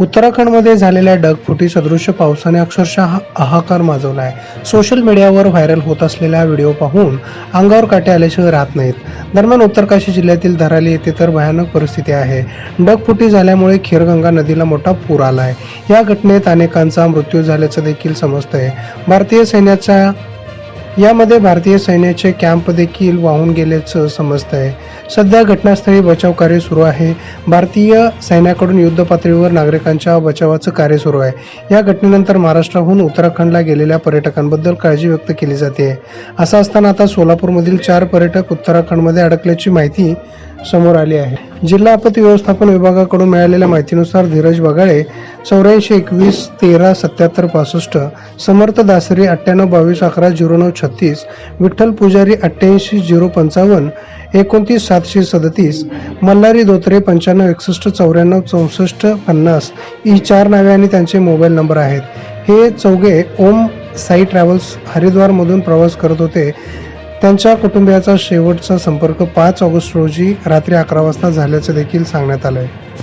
उत्तराखंडमध्ये झालेल्या डगफुटी सदृश्य पावसाने अक्षरशः हाहाकार माजवला आहे सोशल मीडियावर व्हायरल होत असलेला व्हिडिओ पाहून अंगावर काटे आल्याशिवाय राहत नाहीत. दरम्यान उत्तरकाशी जिल्ह्यातील धराली येथे तर भयानक परिस्थिती आहे. डगफुटी झाल्यामुळे खीरगंगा नदीला मोठा पूर आला आहे या घटनेत अनेकांचा मृत्यू झाल्याचं देखील समजतंय. भारतीय सैन्याच्या यामध्ये भारतीय सैन्याचे कॅम्प देखील वाहून गेल्याचं समजतंय. सध्या घटनास्थळी बचाव कार्य सुरू आहे. भारतीय सैन्याकडून युद्ध पातळीवर नागरिकांच्या बचावाचं कार्य सुरू आहे. या घटनेनंतर महाराष्ट्राहून उत्तराखंडला गेलेल्या पर्यटकांबद्दल काळजी व्यक्त केली जाते. असं असताना आता सोलापूरमधील चार पर्यटक उत्तराखंडमध्ये अडकल्याची माहिती समोर आली आहे. जिल्हा आपत्ती व्यवस्थापन विभागाकडून मिळालेल्या माहितीनुसार धीरज बगाळे चौऱ्याऐंशी एकवीस तेरा सत्याहत्तर पासष्ट समर्थ दासरी अठ्ठ्याण्णव बावीस अकरा झिरो नऊ छत्तीस विठ्ठल पुजारी अठ्ठ्याऐंशी झिरो पंचावन्न एकोणतीस सातशे सदतीस मल्हारी धोत्रे पंच्याण्णव एकसष्ट चौऱ्याण्णव चौसष्ट पन्नास ही चार नावे आणि त्यांचे मोबाईल नंबर आहेत. हे चौघे ओम साई ट्रॅव्हल्स हरिद्वारमधून प्रवास करत होते. त्यांच्या कुटुंबियाचा शेवटचा संपर्क पाच ऑगस्ट रोजी रात्री अकरा वाजता झाल्याचं देखील सांगण्यात आलं आहे